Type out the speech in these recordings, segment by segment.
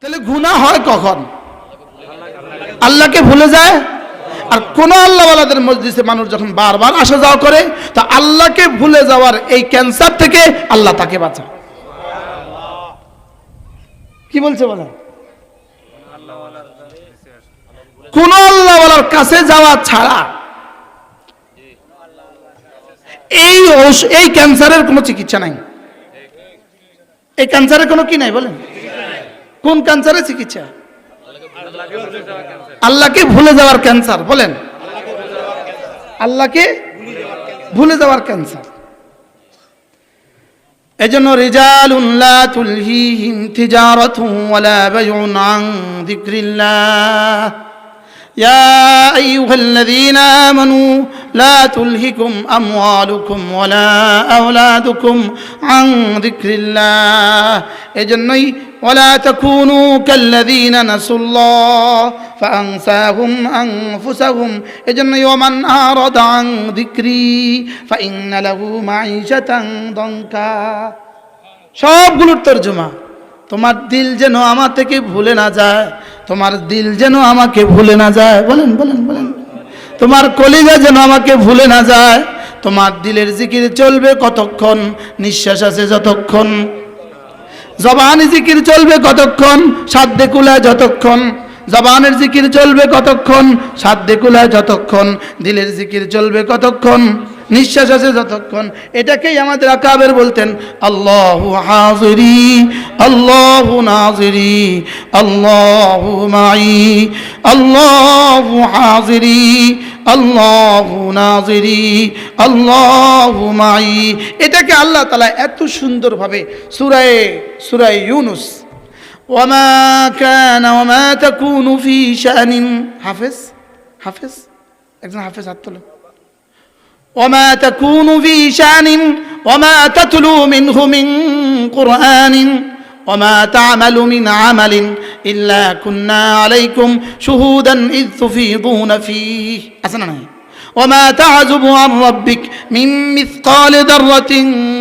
তাহলে গুনাহ হয় কখন? আল্লাহকে ভুলে যায়? আর কোন আল্লাহওয়ালাদের মসজিদে মানুষ যখন বারবার আসা যাওয়া করে, তা আল্লাহকে ভুলে যাওয়ার এই ক্যান্সার থেকে আল্লাহ তাকে বাঁচায়। কি বলছে বলেন? কোন আল্লাহওয়ালার কাছে যাওয়া ছাড়া এই এই ক্যান্সারের কোনো চিকিৎসা নাই। এই ক্যান্সারের কোনো কি নাই বলেন? কোন ক্যান্সারের চিকিৎসা? আল্লাহকে ভুলে যাওয়ার ক্যান্সার বলেন। আল্লাহকে ভুলে যাওয়ার ক্যান্সার এজন্য রিজাল উল্লা তুলহিহিম তিজারত ওয়ালা বায়ুন আন যিকরিল্লাহ। ইয়া আইয়ুহাল্লাযীনা আমানু লা তুলহিকুম আমওয়ালুকুম ওয়ালা আওলাদুকুম আন যিকরিল্লাহ। এজন্যই ولا تكونوا كالذين نسوا الله فأنساهم أنفسهم এজন্যই ومن أعرض عن ذكري فإن له معيشة ضنكا সবগুলোর তর্জমা তোমার দিল যেন আমার থেকে ভুলে না যায় তোমার দিল যেন আমাকে ভুলে না যায় বলেন বলেন বলেন তোমার কলিজা যেন আমাকে ভুলে না যায় তোমার দিলের জিকির চলবে কতক্ষণ নিঃশ্বাস আছে যতক্ষণ জবানি জিকির চলবে কতক্ষণ? সাধ্যে কুলায় যতক্ষণ। জবানের জিকির চলবে কতক্ষণ? সাধ্যে কুলায় যতক্ষণ। দিলের জিকির চলবে কতক্ষণ? নিঃশ্বাস আছে যতক্ষণ। এটাকেই আমাদের আকাবের বলতেন, আল্লাহু হাজিরি, আল্লাহু নাজিরি, আল্লাহু মাই, আল্লাহু হাজিরি, আল্লাহু নাজিরি আল্লাহু মাই এটাকে আল্লাহ তাআলা এত সুন্দরভাবে সূরায়ে সূরায়ে ইউনুস وما كان وما تكون في شأن حافظ حافظ একজন হাফেজ হাত তোলেন وما تكون في شأن وما تتلو منه من قرآن وما تعمل من عمل إلا كنا عليكم شهودا إذ تفيضون فيه أسنى وما تعزب عن ربك من مثقال ذرة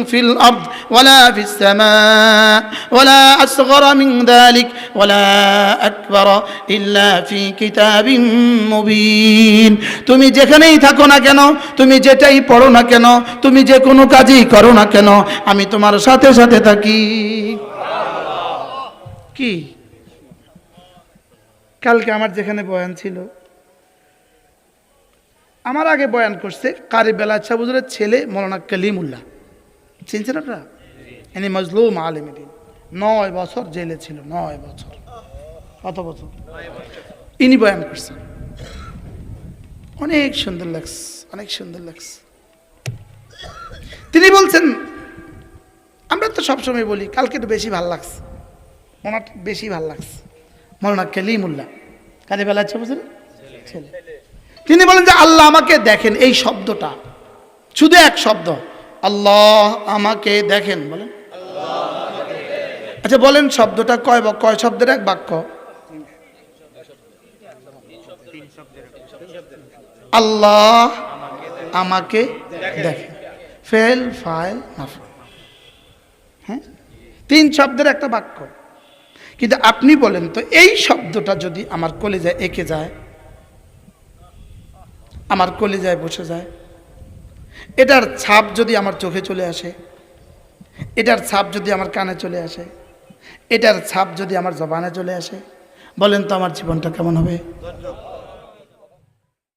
في الأرض ولا في السماء ولا أصغر من ذلك ولا أكبر إلا في كتاب مبين তুমি যেখানেই থাকো না কেন তুমি যেটাই পড়ো না কেন তুমি যে কোনো কাজই করো না কেন আমি তোমার সাথে সাথে থাকি কি কালকে আমার যেখানে বয়ান ছিল আমার আগে বয়ান করছে, কারি বেলাচ্ছা সাহুজুরের ছেলে মৌলানা কালিমুল্লাহ। চিনছেন আপনারা? এনি মজলুম আলমিদিন নয় বছর জেলে ছিল, নয় বছর। কত বছর? ইনি বয়ান করছেন। অনেক সুন্দর লাগছে, অনেক সুন্দর লাগছে। তিনি বলছেন, আমরা তো সবসময় বলি, কালকে তো বেশি ভালো লাগছে। ওনার বেশি ভালো লাগছে। মৌলানা কালিমুল্লাহ। কারি বেলাচ্ছা বুঝলেন ছেলে। তিনি বলেন যে আল্লাহ আমাকে দেখেন এই শব্দটা। শুধু এক শব্দ। আল্লাহ আমাকে দেখেন, বলেন। আচ্ছা বলেন শব্দটা কয় কয় শব্দের এক বাক্য? আল্লাহ আমাকে দেখেন। ফেল, ফাইল হ্যাঁ? তিন শব্দের একটা বাক্য। কিন্তু আপনি বলেন তো এই শব্দটা যদি আমার কলেজায় এঁকে যায় আমার কলিজায় বসে যায়। এটার ছাপ যদি আমার চোখে চলে আসে, এটার ছাপ যদি আমার কানে চলে আসে, এটার ছাপ যদি আমার জবানে চলে আসে, বলেন তো আমার জীবনটা কেমন হবে?